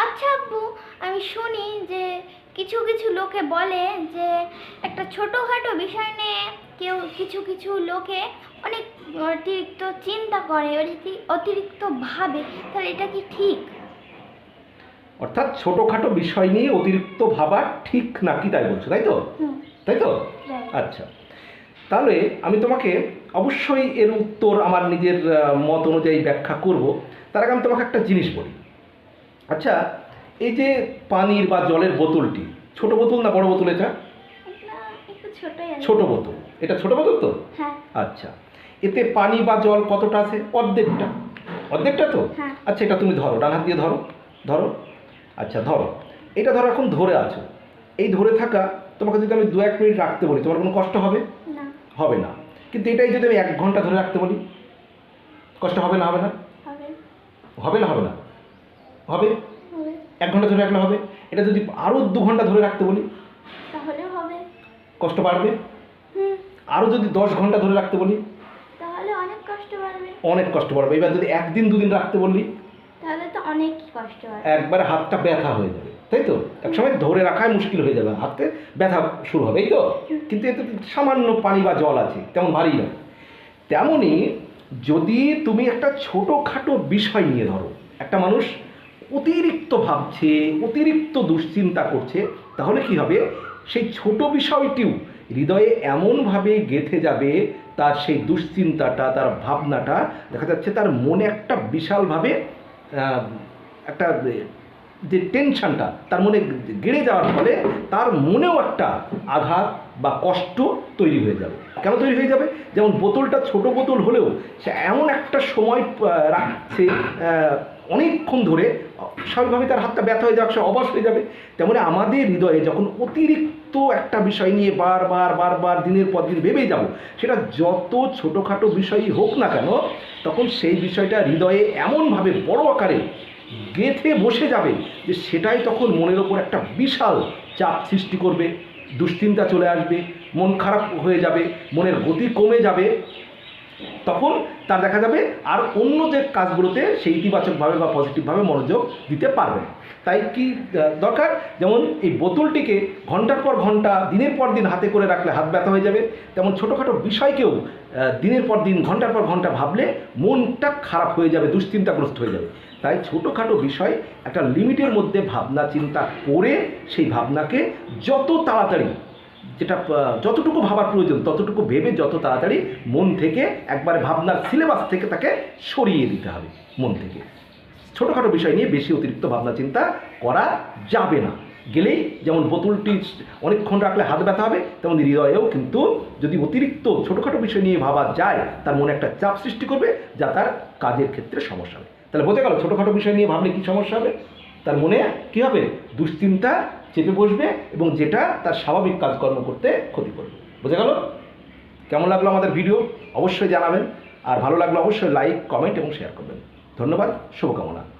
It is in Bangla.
আচ্ছা আব্বু আমি শুনি যে কিছু কিছু লোকে বলে যে একটা ছোটোখাটো বিষয় নিয়ে কেউ কিছু কিছু লোকে অনেক অতিরিক্ত চিন্তা করে অতি- অতিরিক্ত ভাবে। তাহলে এটা কি ঠিক? অর্থাৎ ছোটোখাটো বিষয় নিয়ে অতিরিক্ত ভাবা ঠিক নাকি তাই বলছো তাই তো? তাই তো? আচ্ছা। তাহলে আমি তোমাকে অবশ্যই এর উত্তর আমার নিজের মত অনুযায়ী ব্যাখ্যা করব। তার আগে আমি তোমাকে একটা জিনিস বলি। আচ্ছা এই যে পানির বা জলের বোতলটি ছোট বোতল না বড় বোতল এটা? ছোট বোতল। এটা ছোট বোতল তো? হ্যাঁ। আচ্ছা এতে পানি বা জল কতটা আছে? অর্ধেকটা। অর্ধেকটা তো? হ্যাঁ। আচ্ছা এটা তুমি ধরো ডান হাত দিয়ে ধরো ধরো। আচ্ছা ধরো। এটা ধরো এখন ধরে আছো। এই ধরে থাকা তোমাকে যদি আমি দু এক মিনিট রাখতে বলি তোমার কোনো কষ্ট হবে? হবে না। কিন্তু এটাই যদি আমি এক ঘণ্টা ধরে রাখতে বলি কষ্ট হবে না হবে না? হবে না হবে না? হবে? এক ঘণ্টা ধরে রাখলে হবে? এটা যদি আরও দু ঘণ্টা ধরে রাখতে বলি তাহলে হবে। কষ্ট বাড়বে? হুম। আরও যদি দশ ঘণ্টা ধরে রাখতে বলি তাহলে অনেক কষ্ট বাড়বে। অনেক কষ্ট বাড়বে। এবার যদি একদিন দুদিন রাখতে বললি তাহলে তো অনেক কষ্ট বাড়বে একবারে হাতটা ব্যথা হয়ে যাবে। তাই তো? একসময় ধরে রাখাই মুশকিল হয়ে যাবে। হাতে ব্যথা শুরু হবে এই তো? কিন্তু এতে সামান্য পানি বা জল আছে তেমন ভারী নয়। তেমনই যদি তুমি একটা ছোটোখাটো বিষয় নিয়ে ধরো একটা মানুষ অতিরিক্ত ভাবছে, অতিরিক্ত দুশ্চিন্তা করছে, তাহলে কি হবে? সেই ছোট বিষয়টিও হৃদয়ে এমনভাবে গেঁথে যাবে, তার সেই দুশ্চিন্তাটা, তার ভাবনাটা, দেখা যাচ্ছে তার মনে একটা বিশালভাবে একটা যে টেনশনটা, তার মনে গেড়ে যাওয়ার ফলে তার মনেও একটা আঘাত বা কষ্ট তৈরি হয়ে যাবে। কেন তৈরি হয়ে যাবে? যেমন বোতলটা ছোট বোতল হলেও সে এমন একটা সময় রাখছে অনেকক্ষণ ধরে স্বাভাবিকভাবে তার হাতটা ব্যথা হয়ে যাবে সে অবশ হয়ে যাবে। তেমনি আমাদের হৃদয়ে যখন অতিরিক্ত একটা বিষয় নিয়ে বারবার বারবার দিনের পর দিন ভেবেই যাব, সেটা যত ছোটোখাটো বিষয়ই হোক না কেন, তখন সেই বিষয়টা হৃদয়ে এমনভাবে বড় আকারে গেঁথে বসে যাবে যে সেটাই তখন মনের ওপর একটা বিশাল চাপ সৃষ্টি করবে, দুশ্চিন্তা চলে আসবে, মন খারাপ হয়ে যাবে, মনের গতি কমে যাবে। তখন তার দেখা যাবে আর অন্য যে কাজগুলোতে সে ইতিবাচকভাবে বা পজিটিভভাবে মনোযোগ দিতে পারবে তাই কি দরকার? যেমন এই বোতলটিকে ঘণ্টার পর ঘণ্টা, দিনের পর দিন হাতে করে রাখলে হাত ব্যথা হয়ে যাবে। তেমন ছোটোখাটো বিষয়কেও দিনের পর দিন, ঘণ্টার পর ঘণ্টা ভাবলে মনটা খারাপ হয়ে যাবে, দুশ্চিন্তাগ্রস্ত হয়ে যাবে। তাই ছোটোখাটো বিষয়, একটা লিমিটের মধ্যে ভাবনা চিন্তা করে সেই ভাবনাকে যত তাড়াতাড়ি যেটা যতটুকু ভাবার প্রয়োজন, ততটুকু ভেবে যত তাড়াতাড়ি মন থেকে একবারে ভাবনার সিলেবাস থেকে তাকে সরিয়ে দিতে হবে, মন থেকে। ছোটোখাটো বিষয় নিয়ে বেশি অতিরিক্ত ভাবনা চিন্তা করা যাবে না। গেলেই যেমন বোতলটি অনেকক্ষণ রাখলে হাত ব্যথা হবে, তেমন হৃদয়েও কিন্তু যদি অতিরিক্ত ছোটোখাটো বিষয় নিয়ে ভাবা যায়, তার মনে একটা চাপ সৃষ্টি করবে, যা তার কাজের ক্ষেত্রে সমস্যা হবে। তাহলে বোঝা গেল ছোটোখাটো বিষয় নিয়ে ভাবলে কী সমস্যা হবে? তার মনে কী হবে? দুশ্চিন্তা চেপে বসবে এবং যেটা তার স্বাভাবিক কাজকর্ম করতে ক্ষতি করবে। বোঝা গেল? কেমন লাগল আমাদের ভিডিও অবশ্যই জানাবেন। আর ভালো লাগলে অবশ্যই লাইক কমেন্ট এবং শেয়ার করবেন। ধন্যবাদ, শুভকামনা।